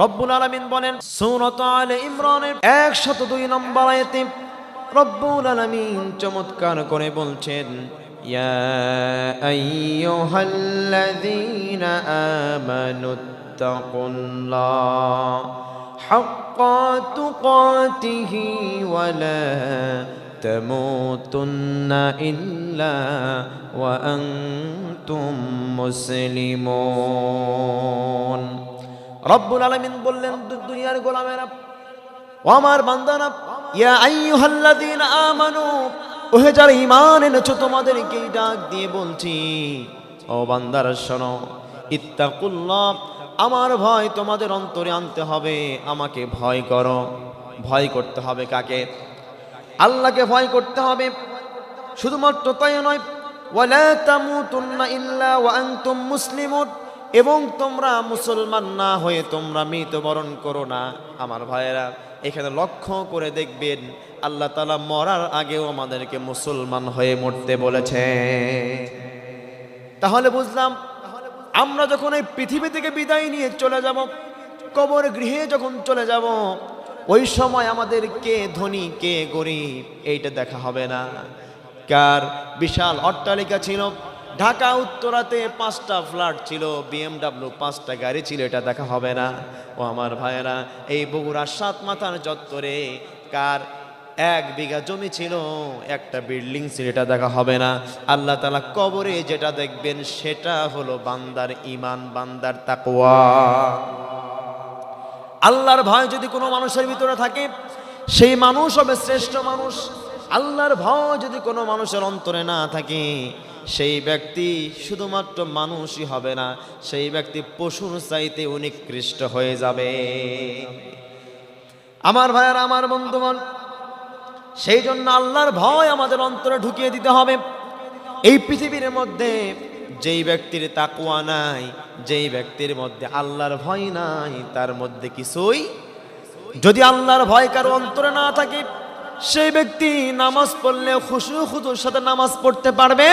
রব্বুল আলামিন বলেন, সূরাত আলে ইমরানের 102 নম্বর আয়াতে রব্বুল আলামিন চমৎকার করে বলছেন, ইয়া আইয়ুহাল্লাযীনা আমানুত্তাকুল্লাহ হাক্কা তুকাতিহি ওয়া লা তামুতুন্না ইল্লা ওয়া আনতুম মুসলিমুন। রব্বুল আলামিন বললেন দুনিয়ার গোলামেরা, ও আমার বান্দারা, ইয়া আইয়ুহাল্লাযীনা আমানু, ওহে যারা ঈমান এনেছো, তোমাদেরকে ডাক দিয়ে বলছি, ও বান্দারা, শোনো, ইত্তাকুল্লাহ, আমার ভয় তোমাদের অন্তরে আনতে হবে, আমাকে ভয় করো, ভয় করতে হবে কাকে? আল্লাহকে ভয় করতে হবে, শুধুমাত্র তাই নয়, ওয়ালা তামুতুন্না ইল্লা ওয়া আনতুম মুসলিমুন এবং তোমরা মুসলমান না হয়ে তোমরা মৃত্যুবরণ করো না। আমার ভাইয়েরা, এখানে লক্ষ্য করে দেখবেন, আল্লাহ তালা মরার আগেও আমাদেরকে মুসলমান হয়ে মরতে বলেছে তাহলে বুঝলাম, আমরা যখন এই পৃথিবী থেকে বিদায় নিয়ে চলে যাব, কবর গৃহে যখন চলে যাব, ওই সময় আমাদের কে ধনী, কে গরিব, এইটা দেখা হবে না। কার? বিশাল অট্টালিকা ছিল ঢাকা উত্তরাতে পাঁচটা ফ্ল্যাট ছিল বিএমডাব্লিউ পাঁচটা গাড়ি ছিল, এটা দেখা হবে না। ও আমার ভাইয়েরা, এই বগুড়ার সাত মাথার চত্বরে কার এক বিঘা জমি ছিল, একটা বিল্ডিং ছিল, এটা দেখা হবে না। আল্লাহ তালা কবরে যেটা দেখবেন, সেটা হলো বান্দার ইমান বান্দার তাকওয়া। আল্লাহর ভয় যদি কোনো মানুষের ভিতরে থাকে, সেই মানুষ হবে শ্রেষ্ঠ মানুষ। আল্লাহর ভয় যদি কোনো মানুষের অন্তরে না থাকে, সেই ব্যক্তি শুধুমাত্র মানুষই হবে না, সেই ব্যক্তি পশুর চাইতে উনিকৃষ্ট হয়ে যাবে। আমার ভাইয়ার, আমার বন্ধুগণ, সেই জন্য আল্লাহর ভয় আমাদের অন্তরে ঢুকিয়ে দিতে হবে। এই পৃথিবীর মধ্যে যেই ব্যক্তির তাকুয়া নাই, যেই ব্যক্তির মধ্যে আল্লাহর ভয় নাই, তার মধ্যে কিছুই যদি আল্লাহর ভয় কারও অন্তরে না থাকে সেই ব্যক্তি নামাজ পড়লে খুশু খুশুর সাথে নামাজ পড়তে পারবে।